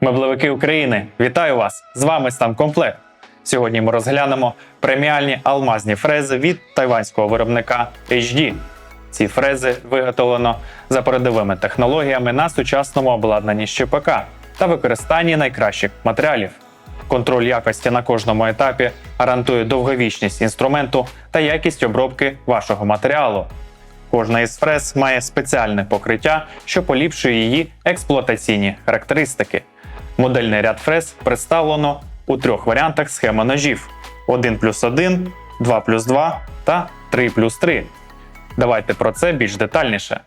Меблевики України, вітаю вас! З вами Стан Комплект. Сьогодні ми розглянемо преміальні алмазні фрези від тайванського виробника HD. Ці фрези виготовлено за передовими технологіями на сучасному обладнанні ЩПК та використанні найкращих матеріалів. Контроль якості на кожному етапі гарантує довговічність інструменту та якість обробки вашого матеріалу. Кожна із фрез має спеціальне покриття, що поліпшує її експлуатаційні характеристики. Модельний ряд фрез представлено у трьох варіантах схеми ножів: 1 плюс 1, 2 плюс 2 та 3 плюс 3. Давайте про це більш детальніше.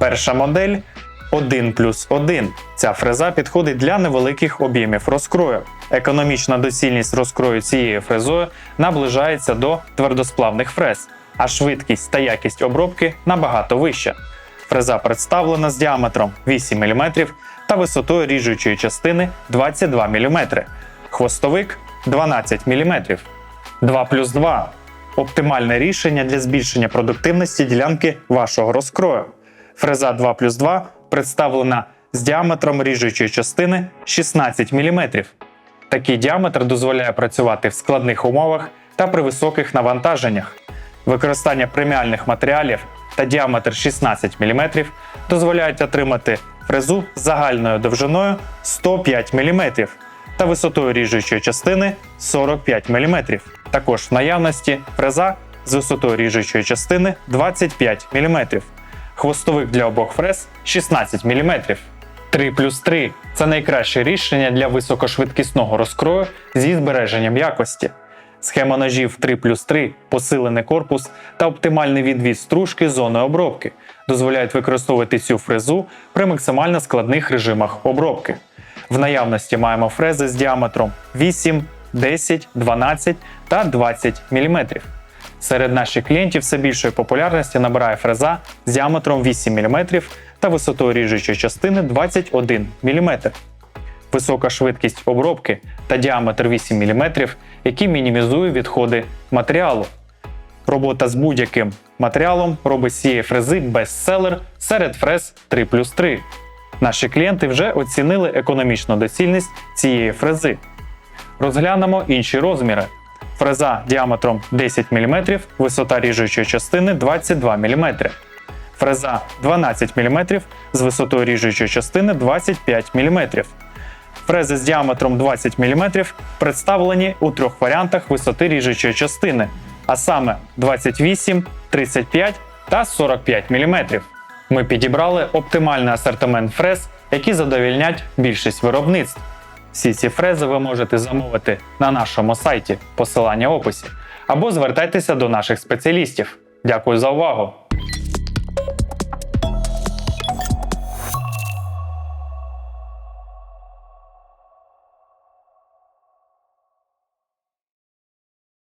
Перша модель 1 плюс 1. Ця фреза підходить для невеликих об'ємів розкрою. Економічна доцільність розкрою цією фрезою наближається до твердосплавних фрез, а швидкість та якість обробки набагато вища. Фреза представлена з діаметром 8 мм та висотою ріжучої частини 22 мм. Хвостовик 12 мм. 2 плюс 2 оптимальне рішення для збільшення продуктивності ділянки вашого розкрою. Фреза 2 плюс 2 представлена з діаметром ріжучої частини 16 мм. Такий діаметр дозволяє працювати в складних умовах та при високих навантаженнях. Використання преміальних матеріалів та діаметр 16 мм дозволяють отримати фрезу загальною довжиною 105 мм та висотою ріжучої частини 45 мм. Також в наявності фреза з висотою ріжучої частини 25 мм. Хвостовик для обох фрез 16 мм. 3 плюс 3 це найкраще рішення для високошвидкісного розкрою зі збереженням якості. Схема ножів 3 плюс 3, посилений корпус та оптимальний відвід стружки зоною обробки дозволяють використовувати цю фрезу при максимально складних режимах обробки. В наявності маємо фрези з діаметром 8, 10, 12 та 20 мм. Серед наших клієнтів все більшої популярності набирає фреза з діаметром 8 мм та висотою ріжучої частини 21 мм. Висока швидкість обробки та діаметр 8 мм, який мінімізує відходи матеріалу. Робота з будь-яким матеріалом робить цієї фрези бестселер серед фрез 3 плюс 3. Наші клієнти вже оцінили економічну доцільність цієї фрези. Розглянемо інші розміри. Фреза діаметром 10 мм, висота ріжучої частини 22 мм. Фреза 12 мм з висотою ріжучої частини 25 мм. Фрези з діаметром 20 мм представлені у трьох варіантах висоти ріжучої частини, а саме 28, 35 та 45 мм. Ми підібрали оптимальний асортимент фрез, які задовільнять більшість виробництв. Всі ці фрези ви можете замовити на нашому сайті, посилання описі, або звертайтеся до наших спеціалістів. Дякую за увагу!